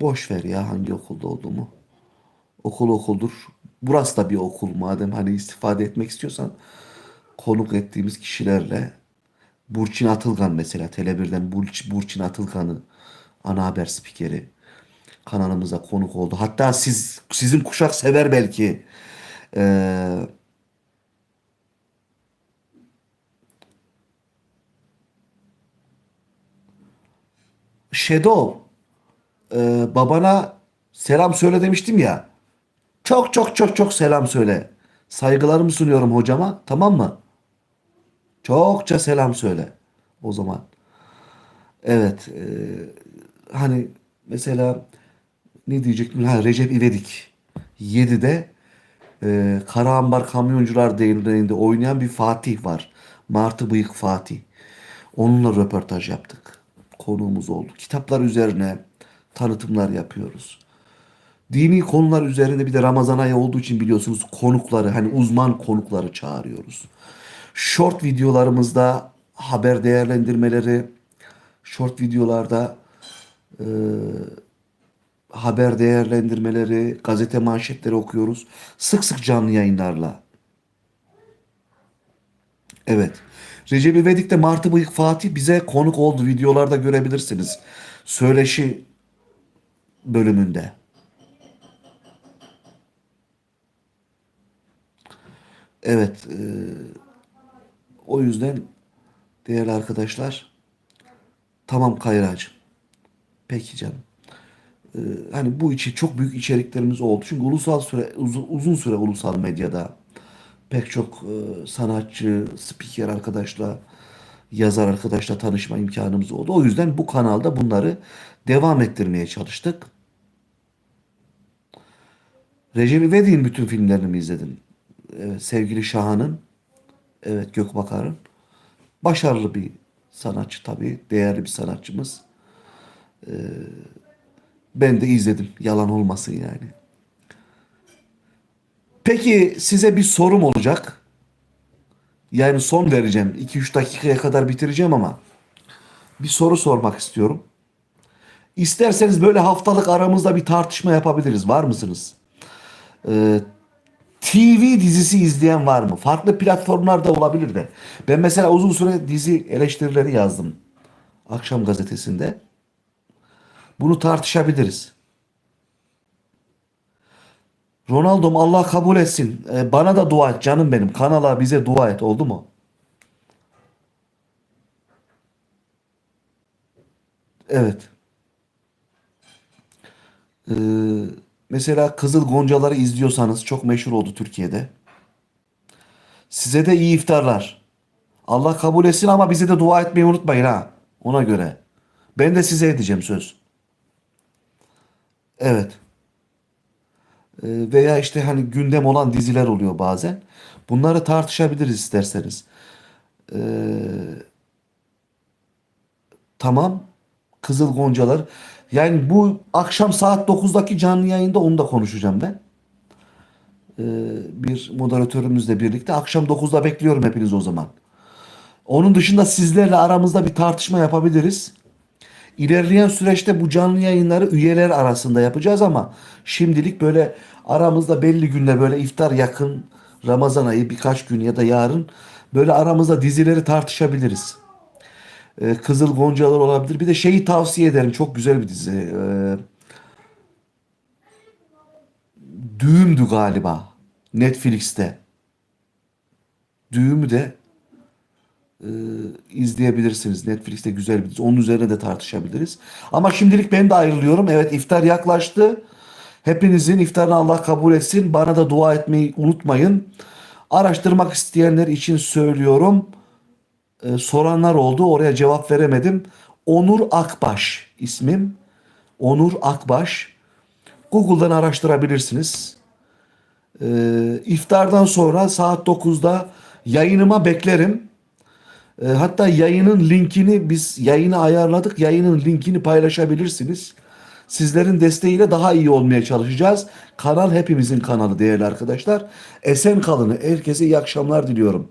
Boş ver ya hangi okulda olduğumu. Okul okuldur. Burası da bir okul madem hani istifade etmek istiyorsan konuk ettiğimiz kişilerle Burçin Atılgan mesela Tele1'den Burç, Burçin Atılgan'ı ana haber spikeri kanalımıza konuk oldu. Hatta siz sizin kuşak sever belki. Ee, Shadow e, babana selam söyle demiştim ya. Çok çok çok çok selam söyle. Saygılarımı sunuyorum hocama. Tamam mı? Çokça selam söyle. O zaman. Evet. e, hani mesela ne diyecektim? Ha, Recep İvedik. 7'de e, Karahambar Kamyoncular Derneği'nde oynayan bir Fatih var. Martı Bıyık Fatih. Onunla röportaj yaptık. Konuğumuz oldu. Kitaplar üzerine tanıtımlar yapıyoruz. Dini konular üzerinde bir de Ramazan ayı olduğu için biliyorsunuz konukları hani uzman konukları çağırıyoruz. Short videolarımızda haber değerlendirmeleri, short videolarda e, haber değerlendirmeleri, gazete manşetleri okuyoruz. Sık sık canlı yayınlarla. Evet. Recep İvedik'te Martı Bıyık Fatih bize konuk oldu. Videolarda görebilirsiniz. Söyleşi bölümünde. Evet. e, o yüzden değerli arkadaşlar tamam Kayracığım. Peki canım. E, hani bu içi çok büyük içeriklerimiz oldu. Çünkü ulusal süre uzun, uzun süre ulusal medyada pek çok e, sanatçı, spiker arkadaşla, yazar arkadaşla tanışma imkanımız oldu. O yüzden bu kanalda bunları devam ettirmeye çalıştık. Recep İvedik'in bütün filmlerini mi izledin? Evet, sevgili Şahan'ın, evet Gökbakar'ın. Başarılı bir sanatçı tabii, değerli bir sanatçımız. Ee, ben de izledim, yalan olmasın yani. Peki size bir sorum olacak. Yani son vereceğim. 2-3 dakikaya kadar bitireceğim ama bir soru sormak istiyorum. İsterseniz böyle haftalık aramızda bir tartışma yapabiliriz. Var mısınız? Ee, TV dizisi izleyen var mı? Farklı platformlarda olabilir de. Ben mesela uzun süre dizi eleştirileri yazdım. Akşam gazetesinde. Bunu tartışabiliriz. Ronaldo'm Allah kabul etsin. Ee, bana da dua et canım benim. Kanala bize dua et oldu mu? Evet. Ee, mesela Kızıl Goncaları izliyorsanız çok meşhur oldu Türkiye'de. Size de iyi iftarlar. Allah kabul etsin ama bize de dua etmeyi unutmayın ha. Ona göre. Ben de size edeceğim söz. Evet. Ee, veya işte hani gündem olan diziler oluyor bazen. Bunları tartışabiliriz isterseniz. Ee, tamam. Kızıl Goncalar. Yani bu akşam saat 9'daki canlı yayında onu da konuşacağım ben. Ee, bir moderatörümüzle birlikte. Akşam 9'da bekliyorum hepiniz o zaman. Onun dışında sizlerle aramızda bir tartışma yapabiliriz. İlerleyen süreçte bu canlı yayınları üyeler arasında yapacağız ama şimdilik böyle aramızda belli günler böyle iftar yakın Ramazan ayı birkaç gün ya da yarın böyle aramızda dizileri tartışabiliriz. Ee, Kızıl Goncalar olabilir. Bir de şeyi tavsiye ederim. Çok güzel bir dizi. Ee, Düğümdü galiba. Netflix'te. Düğümü de e, izleyebilirsiniz. Netflix'te güzel bir dizi. Onun üzerine de tartışabiliriz. Ama şimdilik ben de ayrılıyorum. Evet iftar yaklaştı. Hepinizin iftarını Allah kabul etsin. Bana da dua etmeyi unutmayın. Araştırmak isteyenler için söylüyorum. Ee, soranlar oldu. Oraya cevap veremedim. Onur Akbaş ismim. Onur Akbaş. Google'dan araştırabilirsiniz. Ee, iftardan sonra saat 9'da yayınıma beklerim. Ee, hatta yayının linkini biz yayını ayarladık. Yayının linkini paylaşabilirsiniz. Sizlerin desteğiyle daha iyi olmaya çalışacağız. Kanal hepimizin kanalı değerli arkadaşlar. Esen kalın. Herkese iyi akşamlar diliyorum.